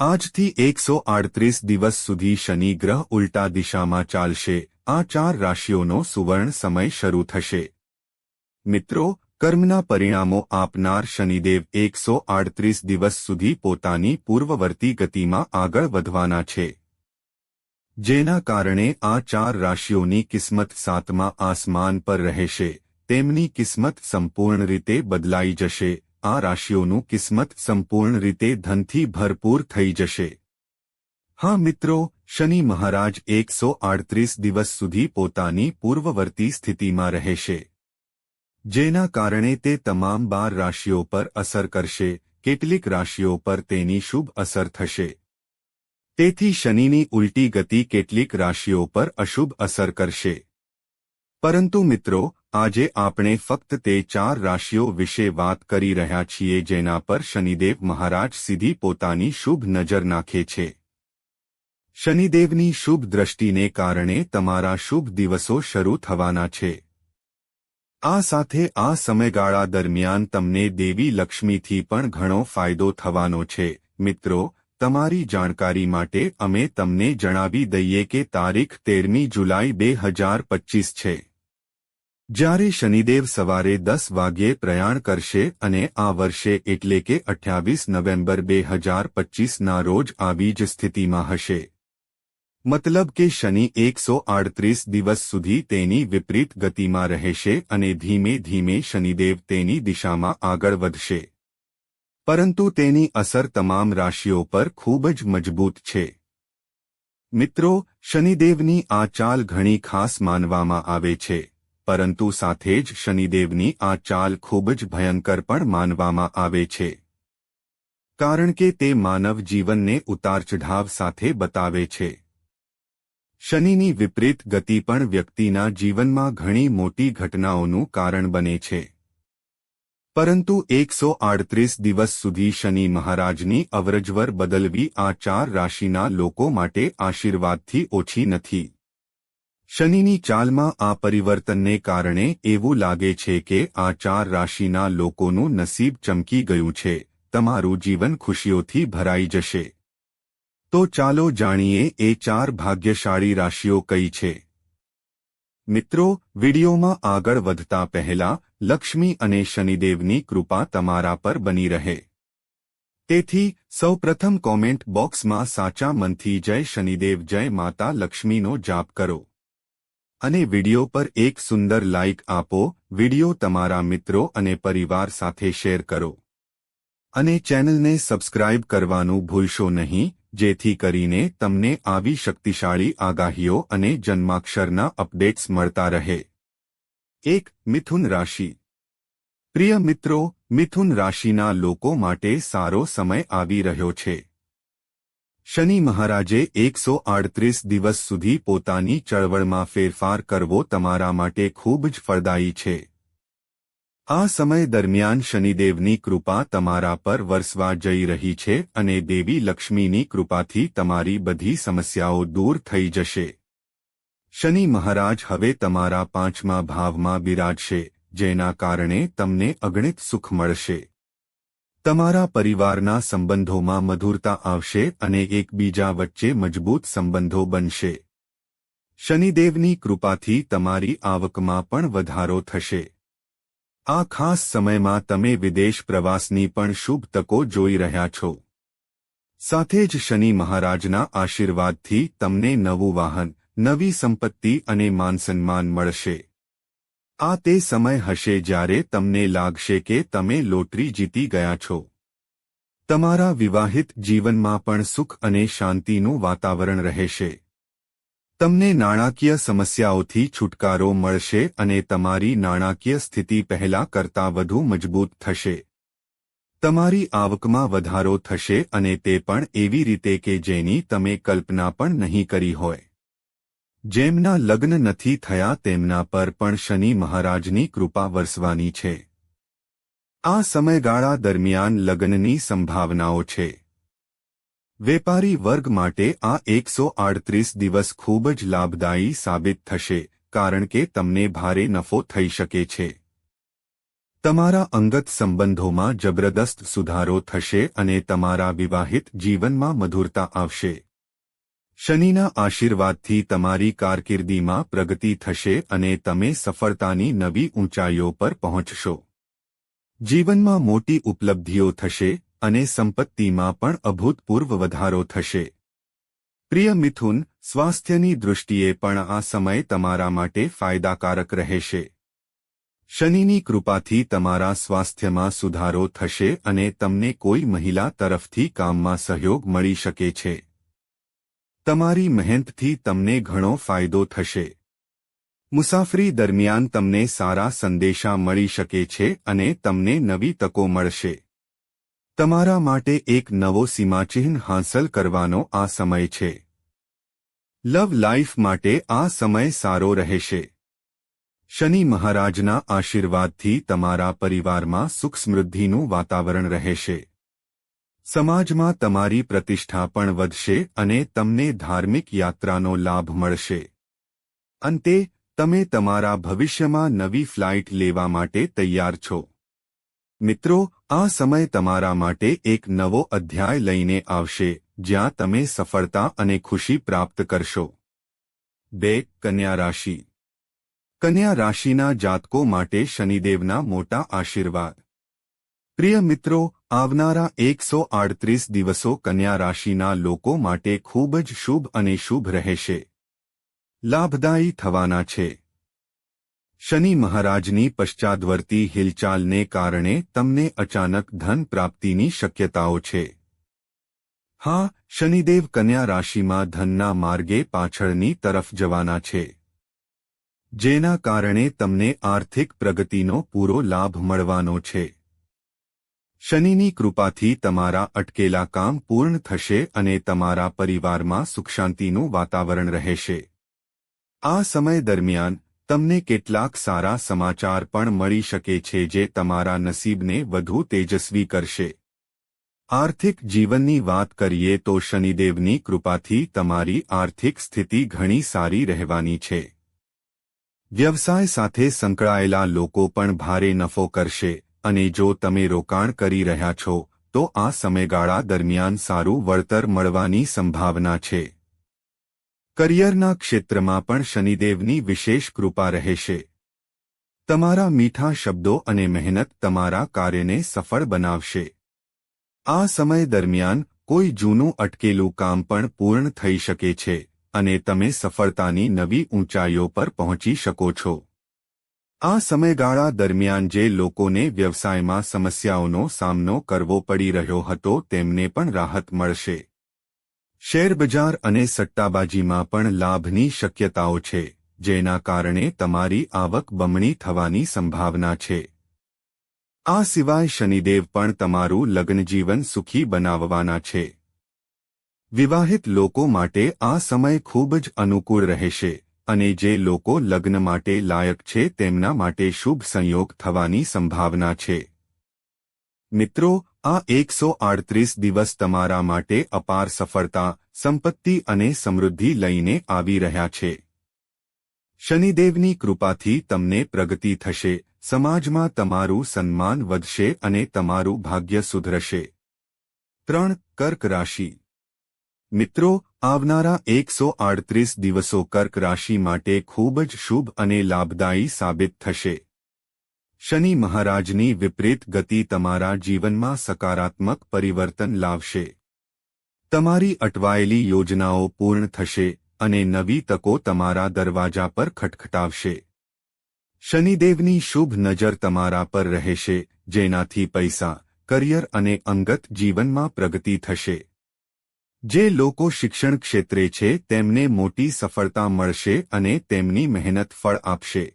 આજથી એકસો આડત્રીસ દિવસ સુધી શનિ ગ્રહ ઉલટા દિશામાં ચાલશે. આ ચાર રાશિઓનો સુવર્ણ સમય શરૂ થશે. મિત્રો, કર્મના પરિણામો આપનાર શનિદેવ એકસો આડત્રીસ દિવસ સુધી પોતાની પૂર્વવર્તી ગતિમાં આગળ વધવાના છે. જેના કારણે આ ચાર રાશિઓની કિસ્મત સાતમા આસમાન પર રહેશે. તેમની કિસ્મત સંપૂર્ણ રીતે બદલાઈ જશે. આ રાશિઓનું કિસ્મત સંપૂર્ણ રીતે ધનથી ભરપૂર થઈ જશે. હા મિત્રો, શનિ મહારાજ એકસો આડત્રીસ દિવસ સુધી પોતાની પૂર્વવર્તી સ્થિતિમાં રહેશે. જેના કારણે તે તમામ બાર રાશિઓ પર અસર કરશે, કેટલીક રાશિઓ પર તેની શુભ અસર થશે. તેથી શનિની ઉલટી ગતિ કેટલીક રાશિઓ પર અશુભ અસર કરશે. પરંતુ મિત્રો આજે આપણે ફક્ત તે ચાર રાશિઓ વિશે વાત કરી રહ્યા છીએ જેના પર શનિદેવ મહારાજ સીધી પોતાની શુભ નજર નાખે છે. શનિદેવની શુભ દ્રષ્ટિને કારણે તમારા શુભ દિવસો શરૂ થવાના છે. આ સાથે આ સમયગાળા દરમિયાન તમને દેવી લક્ષ્મીથી પણ ઘણો ફાયદો થવાનો છે. મિત્રો, તમારી જાણકારી માટે અમે તમને જણાવી દઈએ કે તારીખ તેરમી જુલાઈ બે હજાર પચીસ છે. જ્યારે શનિદેવ સવારે દસ વાગ્યે પ્રયાણ કરશે અને આ વર્ષે એટલે કે અઠ્યાવીસ નવેમ્બર બે હજાર પચીસના રોજ આવી જ સ્થિતિમાં હશે. મતલબ કે શનિ એકસો આડત્રીસ દિવસ સુધી તેની વિપરીત ગતિમાં રહેશે અને ધીમે ધીમે શનિદેવ તેની દિશામાં આગળ વધશે. પરંતુ તેની અસર તમામ રાશિઓ પર ખૂબ જ મજબૂત છે. મિત્રો, શનિદેવની આ ચાલ ઘણી ખાસ માનવામાં આવે છે. પરંતુ સાથે જ શનિદેવની આ ચાલ ખૂબ જ ભયંકર પણ માનવામાં આવે છે. કારણ કે તે માનવ જીવનને ઉતાર ચઢાવ સાથે બતાવે છે. શનિની વિપરીત ગતિ પણ વ્યક્તિના જીવનમાં ઘણી મોટી ઘટનાઓનું કારણ બને છે. પરંતુ એકસો આડત્રીસ દિવસ સુધી શનિ મહારાજની અવરજવર બદલવી આ ચાર રાશિના લોકો માટે આશીર્વાદથી ઓછી નથી. શનિની ચાલમાં આ પરિવર્તનને કારણે એવું લાગે છે કે આ ચાર રાશિના લોકોનું નસીબ ચમકી ગયું છે, તમારું જીવન ખુશીઓથી ભરાઈ જશે. તો ચાલો જાણીએ એ ચાર ભાગ્યશાળી રાશિઓ કઈ છે. મિત્રો, વિડીયોમાં આગળ વધતા પહેલા, લક્ષ્મી અને શનિદેવની કૃપા તમારા પર બની રહે. તેથી, સૌપ્રથમ કોમેન્ટ બોક્સમાં સાચા મનથી જય શનિદેવ જય માતા લક્ષ્મીનો જાપ કરો. અને વિડિયો પર એક સુંદર લાઇક આપો, વિડિયો તમારા મિત્રો અને પરિવાર સાથે શેર કરો. અને ચેનલને સબસ્ક્રાઇબ કરવાનું ભૂલશો નહીં, જેથી કરીને તમને આવી શક્તિશાળી આગાહીઓ અને જન્માક્ષરના અપડેટ્સ મળતા રહે. એક, મિથુન રાશિ. પ્રિય મિત્રો, મિથુન રાશિના લોકો માટે સારો સમય આવી રહ્યો છે. શનિ મહારાજે એકસો આડત્રીસ દિવસ સુધી પોતાની ચળવળમાં ફેરફાર કરવો તમારા માટે ખૂબ જ ફળદાયી છે. આ સમય દરમિયાન શનિદેવની કૃપા તમારા પર વરસવા જઈ રહી છે અને દેવી લક્ષ્મીની કૃપાથી તમારી બધી સમસ્યાઓ દૂર થઈ જશે. શનિ મહારાજ હવે તમારા પાંચમા ભાવમાં બિરાજશે, જેના કારણે તમને અગણિત સુખ મળશે. તમારા પરિવારના સંબંધોમાં મધુરતા આવશે અને એકબીજા વચ્ચે મજબૂત સંબંધો બનશે. શનિદેવની કૃપાથી તમારી આવકમાં પણ વધારો થશે. આ ખાસ સમયમાં તમે વિદેશ પ્રવાસની પણ શુભ તકો જોઈ રહ્યા છો. સાથે જ શનિ મહારાજના આશીર્વાદથી તમને નવું વાહન, નવી સંપત્તિ અને માનસન્માન મળશે. આ તે સમય હશે જ્યારે તમને લાગશે કે તમે લોટરી જીતી ગયા છો. તમારા વિવાહિત જીવનમાં પણ સુખ અને શાંતિનું વાતાવરણ રહેશે. તમને નાણાકીય સમસ્યાઓથી છુટકારો મળશે અને તમારી નાણાકીય સ્થિતિ પહેલા કરતાં વધુ મજબૂત થશે. તમારી આવકમાં વધારો થશે અને તે પણ એવી રીતે કે જેની તમે કલ્પના પણ નહીં કરી હોય. જેમના લગ્ન નથી થયા તેમના પર પણ શનિ મહારાજની કૃપા વરસવાની છે. આ સમયગાળા દરમિયાન લગ્નની સંભાવનાઓ છે. વેપારી વર્ગ માટે આ એકસો આડત્રીસ દિવસ ખૂબ જ લાભદાયી સાબિત થશે, કારણ કે તમને ભારે નફો થઈ શકે છે. તમારા અંગત સંબંધોમાં જબરદસ્ત સુધારો થશે અને તમારા વિવાહિત જીવનમાં મધુરતા આવશે. શનિના આશીર્વાદથી તમારી કારકિર્દીમાં પ્રગતિ થશે અને તમે સફળતાની નવી ઊંચાઈઓ પર પહોંચશો. જીવનમાં મોટી ઉપલબ્ધિઓ થશે અને સંપત્તિમાં પણ અભૂતપૂર્વ વધારો થશે. પ્રિય મિથુન, સ્વાસ્થ્યની દૃષ્ટિએ પણ આ સમય તમારા માટે ફાયદાકારક રહેશે. શનિની કૃપાથી તમારા સ્વાસ્થ્યમાં સુધારો થશે અને તમને કોઈ મહિલા તરફથી કામમાં સહયોગ મળી શકે છે. તમારી મહેનતથી તમને ઘણો ફાયદો થશે. મુસાફરી દરમિયાન તમને સારા સંદેશા મળી શકે છે અને તમને નવી તકો મળશે. તમારા માટે એક નવો સીમાચિહ્ન હાંસલ કરવાનો આ સમય છે. લવ લાઈફ માટે આ સમય સારો રહેશે. શનિ મહારાજના આશીર્વાદથી તમારા પરિવારમાં સુખ સમૃદ્ધિનું વાતાવરણ રહેશે. સમાજમાં તમારી પ્રતિષ્ઠા પણ વધશે અને તમને ધાર્મિક યાત્રાનો લાભ મળશે. અંતે, તમે તમારા ભવિષ્યમાં નવી ફ્લાઇટ લેવા માટે તૈયાર છો. મિત્રો, આ સમય તમારા માટે એક નવો અધ્યાય લઈને આવશે, જ્યાં તમે સફળતા અને ખુશી પ્રાપ્ત કરશો. બે, કન્યા રાશિ. કન્યા રાશિના જાતકો માટે શનિદેવના મોટા આશીર્વાદ. પ્રિય મિત્રો, આવનારા એકસો આડત્રીસ દિવસો કન્યા રાશિના લોકો માટે ખૂબ જ શુભ અને શુભ રહેશે. લાભદાયી થવાના છે. શનિ મહારાજની પશ્ચાદવર્તી હિલચાલને કારણે તમને અચાનક ધન પ્રાપ્તિની શક્યતાઓ છે. હા, શનિદેવ કન્યા રાશિમાં ધનના માર્ગે પાછળની તરફ જવાના છે. જેના કારણે તમને આર્થિક પ્રગતિનો પૂરો લાભ મળવાનો છે. શનિની કૃપાથી તમારા અટકેલા કામ પૂર્ણ થશે અને તમારા પરિવારમાં સુખશાંતિનું વાતાવરણ રહેશે. આ સમય દરમિયાન, તમને કેટલાક સારા સમાચાર પણ મળી શકે છે જે તમારા નસીબને વધુ તેજસ્વી કરશે. આર્થિક જીવનની વાત કરીએ તો શનિદેવની કૃપાથી તમારી આર્થિક સ્થિતિ ઘણી સારી રહેવાની છે. વ્યવસાય સાથે સંકળાયેલા લોકો પણ ભારે નફો કરશે. અને જો તમે રોકાણ કરી રહ્યા છો, તો આ સમયગાળા દરમિયાન સારું વળતર મળવાની સંભાવના છે. કરિયરના ક્ષેત્રમાં પણ શનિદેવની વિશેષ કૃપા રહેશે. તમારા મીઠા શબ્દો અને મહેનત તમારા કાર્યને સફળ બનાવશે. આ સમય દરમિયાન કોઈ જૂનું અટકેલું કામ પણ પૂર્ણ થઈ શકે છે, અને તમે સફળતાની નવી ઊંચાઈઓ પર પહોંચી શકો છો. આ સમયગાળા દરમિયાન જે લોકોને વ્યવસાયમાં સમસ્યાઓનો સામનો કરવો પડી રહ્યો હતો તેમને પણ રાહત મળશે. શેરબજાર અને સટ્ટાબાજીમાં પણ લાભની શક્યતાઓ છે, જેના કારણે તમારી આવક બમણી થવાની સંભાવના છે. આ સિવાય શનિદેવ પણ તમારું લગ્નજીવન સુખી બનાવવાના છે. વિવાહિત લોકો માટે આ સમય ખૂબ જ અનુકૂળ રહેશે. અને જે લોકો લગ્ન માટે લાયક છે તેમના માટે શુભ સંયોગ થવાની સંભાવના છે. મિત્રો, આ એકસો આડત્રીસ દિવસ તમારા માટે અપાર સફળતા, સંપત્તિ અને સમૃદ્ધિ લઈને આવી રહ્યા છે. શનિદેવની કૃપાથી તમને પ્રગતિ થશે, સમાજમાં તમારું સન્માન વધશે અને તમારું ભાગ્ય સુધરશે. ત્રણ કર્ક રાશિ. મિત્રો આવનારા એકસો આડત્રીસ દિવસો કર્ક રાશિ માટે ખૂબ જ શુભ અને લાભદાયી સાબિત થશે. શનિ મહારાજની વિપરીત ગતિ તમારા જીવનમાં સકારાત્મક પરિવર્તન લાવશે. તમારી અટવાયેલી યોજનાઓ પૂર્ણ થશે અને નવી તકો તમારા દરવાજા પર ખટખટાવશે. શનિદેવની શુભ નજર તમારા પર રહેશે, જેનાથી પૈસા, કરિયર અને અંગત જીવનમાં પ્રગતિ થશે. જે લોકો શિક્ષણ ક્ષેત્રે છે, તેમને મોટી સફળતા મળશે અને તેમની મહેનત ફળ આપશે.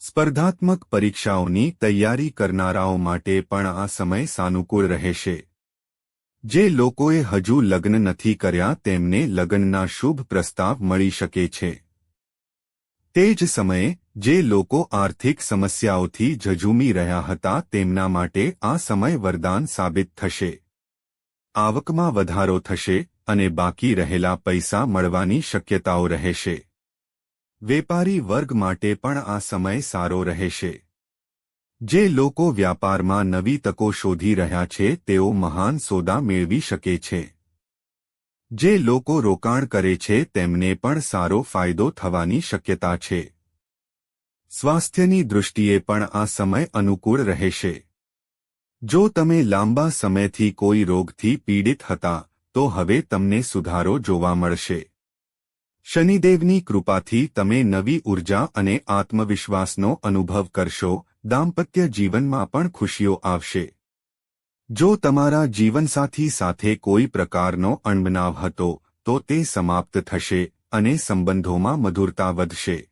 સ્પર્ધાત્મક પરીક્ષાઓની તૈયારી કરનારાઓ માટે પણ આ સમય સાનુકૂળ રહેશે. જે લોકોએ હજુ લગ્ન નથી કર્યા, તેમને લગ્નના શુભ પ્રસ્તાવ મળી શકે છે. તે જ સમયે, જે લોકો આર્થિક સમસ્યાઓથી ઝઝૂમી રહ્યા હતા, તેમના માટે આ સમય વરદાન સાબિત થશે. આવકમાં વધારો થશે અને બાકી રહેલા પૈસા મળવાની શક્યતાઓ રહેશે. વેપારી વર્ગ માટે પણ આ સમય સારો રહેશે. જે લોકો વ્યાપારમાં નવી તકો શોધી રહ્યા છે, તેઓ મહાન સોદા મેળવી શકે છે. જે લોકો રોકાણ કરે છે, તેમને પણ સારો ફાયદો થવાની શક્યતા છે. સ્વાસ્થ્યની દૃષ્ટિએ પણ આ સમય અનુકૂળ રહેશે. જો તમે લાંબા સમયથી કોઈ રોગથી પીડિત હતા, તો હવે તમને સુધારો જોવા મળશે. શનિદેવની કૃપાથી તમે નવી ઊર્જા અને આત્મવિશ્વાસનો અનુભવ કરશો, દાંપત્ય જીવનમાં પણ ખુશીઓ આવશે. જો તમારા જીવનસાથી સાથે કોઈ પ્રકારનો અણબનાવ હતો, તો તે સમાપ્ત થશે અને સંબંધોમાં મધુરતા વધશે.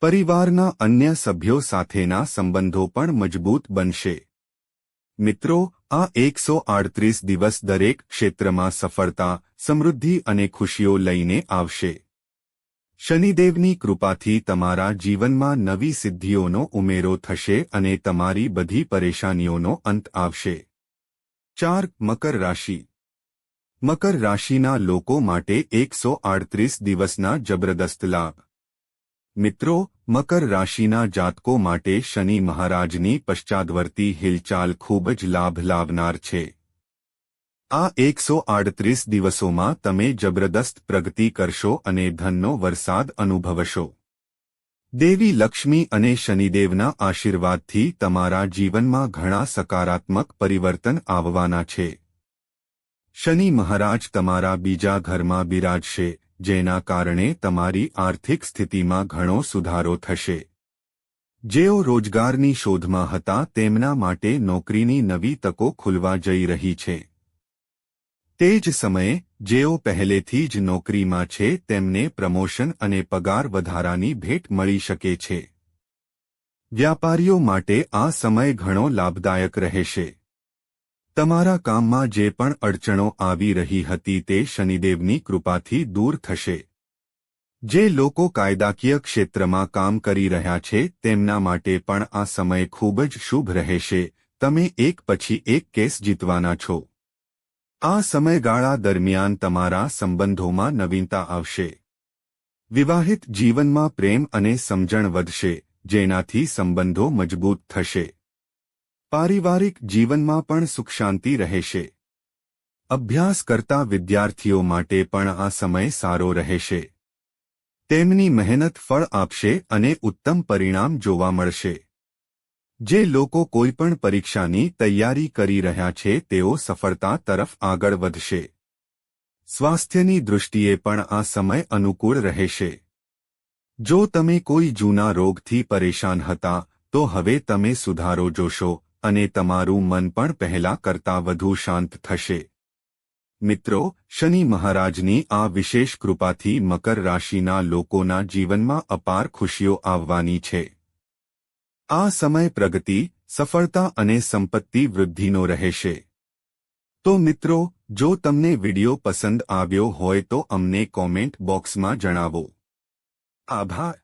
પરિવારના અન્ય સભ્યો સાથેના સંબંધો પણ મજબૂત બનશે. મિત્રો, આ એકસો આડત્રીસ દિવસ દરેક ક્ષેત્રમાં સફળતા, સમૃદ્ધિ અને ખુશીઓ લઈને આવશે. શનિદેવની કૃપાથી તમારા જીવનમાં નવી સિદ્ધિઓનો ઉમેરો થશે અને તમારી બધી પરેશાનીઓનો અંત આવશે. ચાર, મકર રાશિ. મકર રાશિના લોકો માટે એકસો આડત્રીસ દિવસના જબરદસ્ત લાભ. મિત્રો, મકર રાશિના જાતકો માટે શનિ મહારાજની પશ્ચાદવર્તી હિલચાલ ખૂબ જ લાભ લાવનાર છે. આ એકસો આડત્રીસ દિવસોમાં તમે જબરદસ્ત પ્રગતિ કરશો અને ધનનો વરસાદ અનુભવશો. દેવી લક્ષ્મી અને શનિદેવના આશીર્વાદથી તમારા જીવનમાં ઘણા સકારાત્મક પરિવર્તન આવવાના છે. શનિ મહારાજ તમારા બીજા ઘરમાં બિરાજશે. જેના કારણે તમારી આર્થિક સ્થિતિમાં ઘણો સુધારો થશે. જેઓ રોજગારની શોધમાં હતા તેમના માટે નોકરીની નવી તકો ખુલવા જઈ રહી છે. તે જ સમયે, જેઓ પહેલેથી જ નોકરીમાં છે તેમને પ્રમોશન અને પગાર વધારાની ભેટ મળી શકે છે. વ્યાપારીઓ માટે આ સમય ઘણો લાભદાયક રહેશે. તમારા કામમાં જે પણ અડચણો આવી રહી હતી તે શનિદેવની કૃપાથી દૂર થશે. જે લોકો કાયદાકીય ક્ષેત્રમાં કામ કરી રહ્યા છે તેમના માટે પણ આ સમય ખૂબ જ શુભ રહેશે. તમે એક પછી એક કેસ જીતવાના છો. આ સમયગાળા દરમિયાન તમારા સંબંધોમાં નવીનતા આવશે. વિવાહિત જીવનમાં પ્રેમ અને સમજણ વધશે, જેનાથી સંબંધો મજબૂત થશે. પારિવારિક જીવનમાં પણ સુખ શાંતિ રહેશે. અભ્યાસ કરતા વિદ્યાર્થીઓ માટે પણ આ સમય સારો રહેશે. તેમની મહેનત ફળ આપશે અને ઉત્તમ પરિણામ જોવા મળશે. જે લોકો કોઈપણ પરીક્ષાની તૈયારી કરી રહ્યા છે, તેઓ સફળતા તરફ આગળ વધશે. સ્વાસ્થ્યની દૃષ્ટિએ પણ આ સમય અનુકૂળ રહેશે. જો તમે કોઈ જૂના રોગથી પરેશાન હતા, તો હવે તમે સુધારો જોશો અને તમારું મન પણ પહેલા કરતા વધુ શાંત થશે. મિત્રો, શનિ મહારાજની આ વિશેષ કૃપાથી મકર રાશિના લોકોના જીવનમાં અપાર ખુશીઓ આવવાની છે. આ સમય પ્રગતિ, સફળતા અને સંપત્તિ વૃદ્ધિનો રહેશે. તો મિત્રો, જો તમને વિડિયો પસંદ આવ્યો હોય તો અમને કોમેન્ટ બોક્સમાં જણાવો. આભાર.